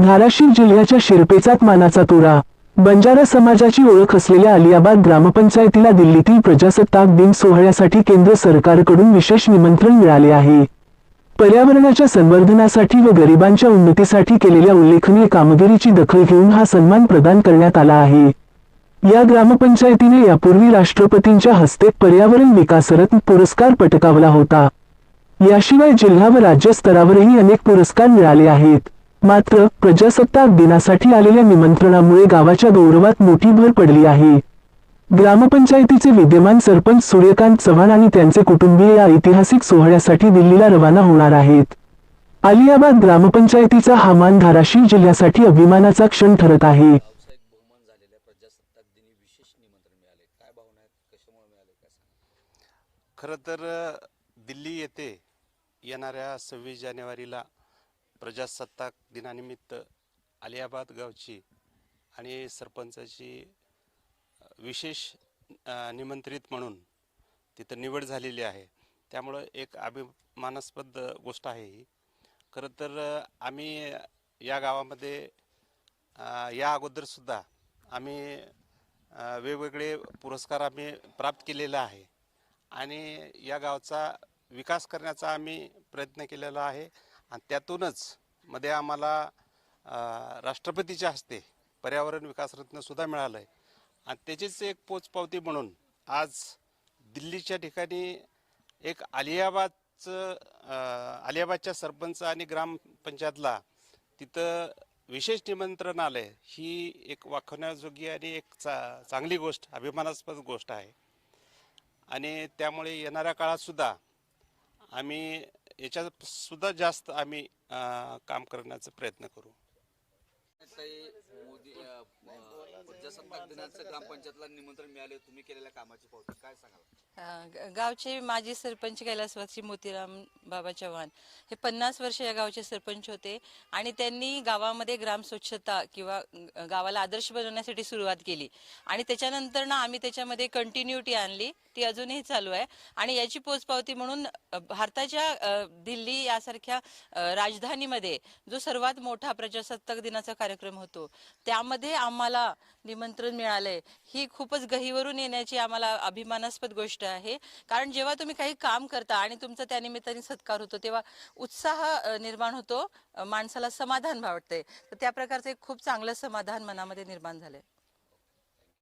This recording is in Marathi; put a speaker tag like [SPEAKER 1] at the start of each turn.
[SPEAKER 1] धाराशिव जिल्ह्याच्या शिरपेचात मानाचा तुरा. बंजारा समाजाची ओळख असलेल्या अलियाबाद ग्रामपंचायतीला दिल्लीतील प्रजासत्ताक दिन सोहळ्यासाठी केंद्र सरकारकडून विशेष निमंत्रण मिळाले आहे. पर्यावरणाच्या संवर्धनासाठी व गरिबांच्या उन्नतीसाठी केलेल्या उल्लेखनीय कामगिरीची दखल घेऊन हा सन्मान प्रदान करण्यात आला आहे. या ग्रामपंचायतीने यापूर्वी राष्ट्रपतींच्या हस्ते पर्यावरण विकासरत्न पुरस्कार पटकावला होता. याशिवाय जिल्हा व राज्य स्तरावरही अनेक पुरस्कार मिळाले आहेत. मात्र प्रजासत्ताक दिनासाठी आलेल्या निमंत्रणामुळे गावाच्या गौरवात मोठी भर पडली आहे. ग्रामपंचायतीचे विद्यमान सरपंच सूर्यकांत चव्हाण आणि त्यांचे कुटुंबीय या ऐतिहासिक सोहळ्यासाठी दिल्लीला रवाना होणार आहेत. आलियाबाद ग्रामपंचायतीचा हा मान धाराशिव जिल्ह्यासाठी अभिमानाचा क्षण ठरत आहे.
[SPEAKER 2] खरं तर दिल्ली येथे येणाऱ्या सव्वीस जानेवारीला प्रजासत्ताक दिनानिमित्त आलियाबाद गावची आणि सरपंचाची विशेष निमंत्रित म्हणून तिथं निवड झालेली आहे. त्यामुळं एक अभिमानास्पद गोष्ट आहे ही. खरं तर आम्ही या गावामध्ये या अगोदरसुद्धा आम्ही वेगवेगळे पुरस्कार आम्ही प्राप्त केलेला आहे आणि या गावचा विकास करण्याचा आम्ही प्रयत्न केलेला आहे. आणि त्यातूनच मध्ये आम्हाला राष्ट्रपतीच्या हस्ते पर्यावरण विकास रत्नसुद्धा मिळालं आहे आणि त्याचीच एक पोचपावती म्हणून आज दिल्लीच्या ठिकाणी एक आलियाबादचं आलियाबादच्या सरपंच आणि ग्रामपंचायतला तिथं विशेष निमंत्रण आलंय. ही एक वाखवण्याजोगी आणि एक चा चांगली गोष्ट अभिमानास्पद गोष्ट आहे. आणि त्यामुळे येणाऱ्या काळातसुद्धा आम्ही याच्यात सुद्धा जास्त आम्ही काम करण्याचा प्रयत्न करू.
[SPEAKER 3] प्रजासत्ताक दिनाचं ग्रामपंचायतला निमंत्रण मिळाले तुम्ही केलेल्या कामाची पावती काय सांगाल?
[SPEAKER 4] ग- गावचे माजी सरपंच कैलासवासी मोतीराम बाबा चव्हाण हे पन्नास वर्ष या गावचे सरपंच होते आणि त्यांनी गावामध्ये ग्राम स्वच्छता किंवा ग- गावाला आदर्श बनवण्यासाठी सुरुवात केली. आणि त्याच्यानंतर ना आम्ही त्याच्यामध्ये कंटिन्युटी आणली. ती अजूनही चालू आहे. आणि याची पोचपावती म्हणून अ, भारताच्या अ, दिल्ली यासारख्या अ, राजधानीमध्ये जो सर्वात मोठा प्रजासत्ताक दिनाचा कार्यक्रम होतो त्यामध्ये आम्हाला निमंत्रण मिळालंय. ही खूपच गहीवरून येण्याची आम्हाला अभिमानास्पद गोष्ट आहे. कारण जेव्हा तुम्ही काही काम करता आणि तुमचा त्या निमित्ताने सत्कार होतो तेव्हा उत्साह निर्माण होतो माणसाला समाधान भावते तर त्या प्रकारचं एक खूप चांगलं समाधान मनामध्ये निर्माण झालंय.